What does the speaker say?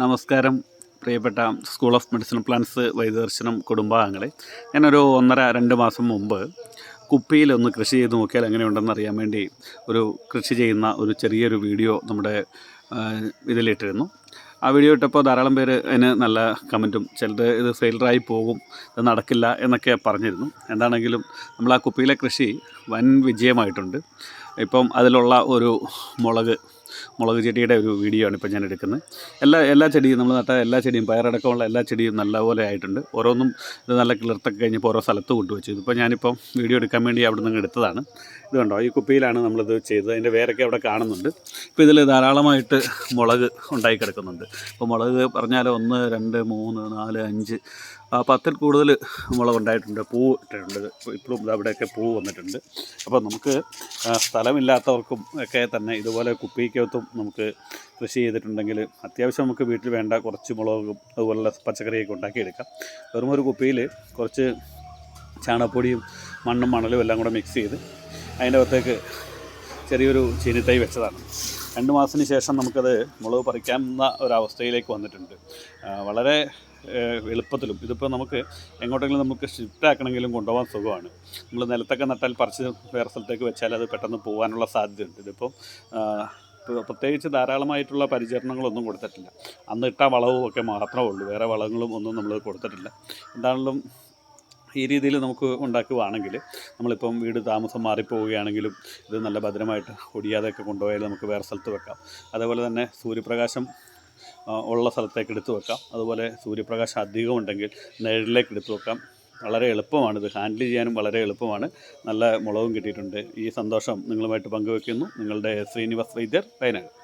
നമസ്കാരം പ്രിയപ്പെട്ട school of medicine plants വൈദ്യദർശനം കുടുംബാംഗങ്ങളെ. ഞാനൊരു ഒന്നര രണ്ട് മാസം മുമ്പ് കുപ്പിയിലൊന്ന് കൃഷി ചെയ്ത് നോക്കിയാൽ എങ്ങനെയുണ്ടെന്ന് അറിയാൻ വേണ്ടി ഒരു കൃഷി ചെയ്യുന്ന ഒരു ചെറിയൊരു വീഡിയോ നമ്മുടെ ഇതിലിട്ടിരുന്നു. ആ വീഡിയോ ഇട്ടപ്പോൾ ധാരാളം പേര് അതിന് നല്ല കമന്റും ചിലത് ഇത് ഫെയിലറായി പോകും ഇത് നടക്കില്ല എന്നൊക്കെ പറഞ്ഞിരുന്നു. എന്താണെങ്കിലും നമ്മൾ ആ കുപ്പിയിലെ കൃഷി വൻ വിജയമായിട്ടുണ്ട്. ഇപ്പം അതിലുള്ള ഒരു മുളക് മുളക് ചെടിയുടെ ഒരു വീഡിയോ ആണ് ഇപ്പോൾ ഞാൻ എടുക്കുന്നത്. എല്ലാ എല്ലാ ചെടിയും നമ്മൾ നട്ട എല്ലാ ചെടിയും പയറടക്കമുള്ള എല്ലാ ചെടിയും നല്ലപോലെ ആയിട്ടുണ്ട്. ഓരോന്നും ഇത് നല്ല കിളിർത്തൊക്കെ കഴിഞ്ഞപ്പോൾ ഓരോ സ്ഥലത്ത് കൊണ്ടുവച്ചു. ഇതിപ്പോൾ ഞാനിപ്പം വീഡിയോ എടുക്കാൻ വേണ്ടി അവിടെ നിന്ന് എടുത്തതാണ്. ഇത് കണ്ടോ? ഈ കുപ്പിയിലാണ് നമ്മളിത് ചെയ്തത്. അതിന്റെ വേരൊക്കെ അവിടെ കാണുന്നുണ്ട്. ഇപ്പോൾ ഇതിൽ ധാരാളമായിട്ട് മുളക് ഉണ്ടായി കിടക്കുന്നുണ്ട്. അപ്പോൾ മുളക് പറഞ്ഞാൽ ഒന്ന് രണ്ട് മൂന്ന് നാല് അഞ്ച് പത്തിൽ കൂടുതൽ മുളക് ഉണ്ടായിട്ടുണ്ട് പൂ ഇട്ടിട്ടുണ്ട്. ഇപ്പോഴും അവിടെയൊക്കെ പൂ വന്നിട്ടുണ്ട്. അപ്പോൾ നമുക്ക് സ്ഥലമില്ലാത്തവർക്കും ഒക്കെ തന്നെ ഇതുപോലെ കുപ്പിക്കകത്തും നമുക്ക് കൃഷി ചെയ്തിട്ടുണ്ടെങ്കിൽ അത്യാവശ്യം നമുക്ക് വീട്ടിൽ വേണ്ട കുറച്ച് മുളകും അതുപോലുള്ള പച്ചക്കറിയൊക്കെ ഉണ്ടാക്കിയെടുക്കാം. വെറും ഒരു കുപ്പിയിൽ കുറച്ച് ചാണകപ്പൊടിയും മണ്ണും മണലും എല്ലാം കൂടെ മിക്സ് ചെയ്ത് അതിന്റെ അകത്തേക്ക് ചെറിയൊരു ചീനിത്തൈ വെച്ചതാണ്. രണ്ട് മാസത്തിന് ശേഷം നമുക്കത് മുളക് പറിക്കാവുന്ന ഒരവസ്ഥയിലേക്ക് വന്നിട്ടുണ്ട്. വളരെ എളുപ്പത്തിലും. ഇതിപ്പോൾ നമുക്ക് എങ്ങോട്ടെങ്കിലും നമുക്ക് ഷിഫ്റ്റ് ആക്കണമെങ്കിലും കൊണ്ടുപോകാൻ സുഖമാണ്. നമ്മൾ നിലത്തൊക്കെ നട്ടാൽ പറിച്ച് വേറെ സ്ഥലത്തേക്ക് വെച്ചാൽ അത് പെട്ടെന്ന് പോകാനുള്ള സാധ്യതയുണ്ട്. ഇതിപ്പം പ്രത്യേകിച്ച് ധാരാളമായിട്ടുള്ള പരിചരണങ്ങളൊന്നും കൊടുത്തിട്ടില്ല. അന്ന് ഇട്ട വളവും ഒക്കെ മാത്രമേ ഉള്ളൂ. വേറെ വളങ്ങളും ഒന്നും നമ്മൾ കൊടുത്തിട്ടില്ല. എന്താണെങ്കിലും ഈ രീതിയിൽ നമുക്ക് ഉണ്ടാക്കുകയാണെങ്കിൽ നമ്മളിപ്പം വീട് താമസം മാറിപ്പോവുകയാണെങ്കിലും ഇത് നല്ല ഭദ്രമായിട്ട് ഒടിയാതെയൊക്കെ കൊണ്ടുപോയാൽ നമുക്ക് വേറെ സ്ഥലത്ത് വെക്കാം. അതേപോലെ തന്നെ സൂര്യപ്രകാശം ഉള്ള സ്ഥലത്തേക്ക് എടുത്തു വെക്കാം. അതുപോലെ സൂര്യപ്രകാശം അധികം ഉണ്ടെങ്കിൽ എടുത്തു വെക്കാം. വളരെ എളുപ്പമാണ് ഇത്. ഹാൻഡിൽ ചെയ്യാനും വളരെ എളുപ്പമാണ്. നല്ല മുളകും കിട്ടിയിട്ടുണ്ട്. ഈ സന്തോഷം നിങ്ങളുമായിട്ട് പങ്കുവെക്കുന്നു. നിങ്ങളുടെ ശ്രീനിവാസ് വൈദ്യർ വയനാട്.